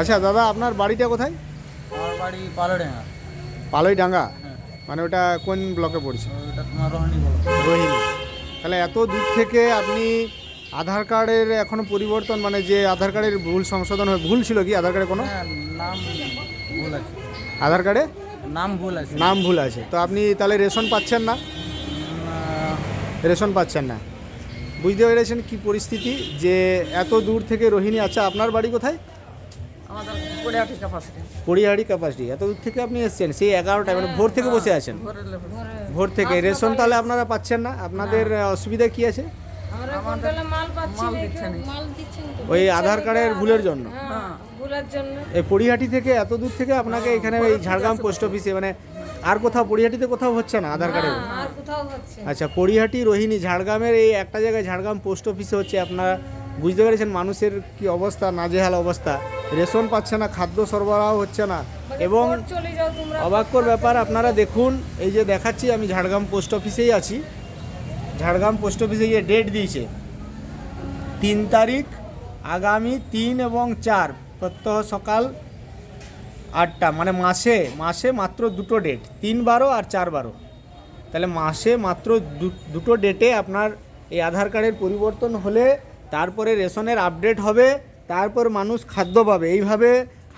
আচ্ছা দাদা আপনার বাড়িটা কোথায়? আমার বাড়ি পালোডেঙ্গা। পালইডাঙ্গা? হ্যাঁ। মানে ওটা কোন ব্লকে পড়ছে? ওটা তোমার বলো রোহিণী। তাহলে এত দূর থেকে আপনি আধার কার্ডের এখনও পরিবর্তন মানে যে আধার কার্ডের ভুল সংশোধন হয়ে ভুল ছিল কি আধার কার্ডে কোনো? হ্যাঁ নাম ভুল আছে। আধার কার্ডে? নাম ভুল আছে। নাম ভুল আছে। তো আপনি তাহলে রেশন পাচ্ছেন না? রেশন পাচ্ছেন না। বুঝতে পেরেছেন কি পরিস্থিতি? যে এত দূর থেকে রোহিণী আচ্ছা আপনার বাড়ি কোথায়? আমাদের ক্যাপাসিটি এত দূর থেকে আপনি এসেছেন সেই এগারোটায় মানে ভোর থেকে বসে আছেন। ভোর থেকে। রেশন তাহলে আপনারা পাচ্ছেন না? আপনাদের অসুবিধা কি আছে। ওই আধার কার্ডের ভুলের জন্য। হ্যাঁ এই পরিহাটি থেকে এত দূর থেকে আপনাকে এখানে ওই ঝাড়গ্রাম পোস্ট অফিসে মানে আর কোথাও পরিহাটিতে কোথাও হচ্ছে না আধার কার্ডের। আচ্ছা পরিহাটি রোহিণী ঝাড়গ্রামের এই একটা জায়গায় ঝাড়গ্রাম পোস্ট অফিসে হচ্ছে আপনারা বুঝতে পেরেছেন মানুষের কি অবস্থা নাজেহাল অবস্থা? রেশন পাচ্ছে না খাদ্য সরবরাহ হচ্ছে না। এবং যাও তোমরা। অবাক্যর ব্যাপার আপনারা দেখুন এই যে দেখাচ্ছি আমি ঝাড়গ্রাম পোস্ট অফিসেই আছি। ঝাড়গ্রাম পোস্ট অফিসে গিয়ে ডেট দিয়েছে। তিন তারিখ আগামী তিন এবং চার প্রত্যহ সকাল আটটা মানে মাসে মাসে মাত্র দুটো ডেট তিন বারো আর চার বারো তাহলে মাসে মাত্র দু- দুটো ডেটে আপনার এই আধার কার্ডের পরিবর্তন হলে তারপরে রেশনের আপডেট হবে, তারপর মানুষ খাদ্য পাবে। এইভাবে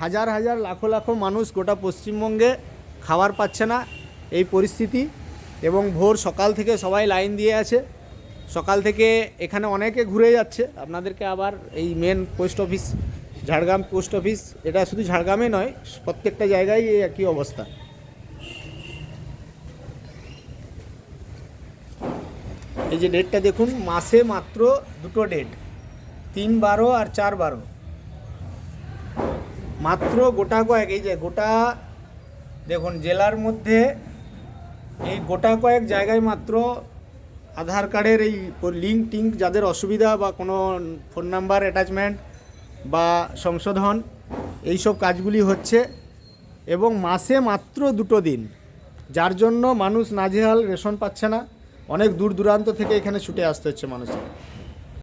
হাজার হাজার, লাখো লাখো মানুষ গোটা পশ্চিমবঙ্গে খাবার পাচ্ছে না এই পরিস্থিতি এবং ভোর সকাল থেকে সবাই লাইন দিয়ে আছে। সকাল থেকে এখানে অনেকে ঘুরে যাচ্ছে। আপনাদেরকে আবার এই main post office Jhargram post office এটা শুধু ঝাড়গ্রামে নয়, প্রত্যেকটা জায়গায় এই একই অবস্থা। এই যে ডেটটা দেখুন, মাসে মাত্র দুটো ডেট তিন বারো আর চার বারো মাত্র গোটা কয়েক, এই যে গোটা, দেখুন, জেলার মধ্যে এই গোটা কয়েক জায়গায় মাত্র আধার কার্ডের এই লিঙ্ক টিঙ্ক যাদের অসুবিধা বা কোনো ফোন নাম্বার, অ্যাটাচমেন্ট বা সংশোধন এই সব কাজগুলি হচ্ছে এবং মাসে মাত্র দুটো দিন। যার জন্য মানুষ নাজেহাল, রেশন পাচ্ছে না। অনেক দূর দূরান্ত থেকে এখানে ছুটে আসতে হচ্ছে মানুষের।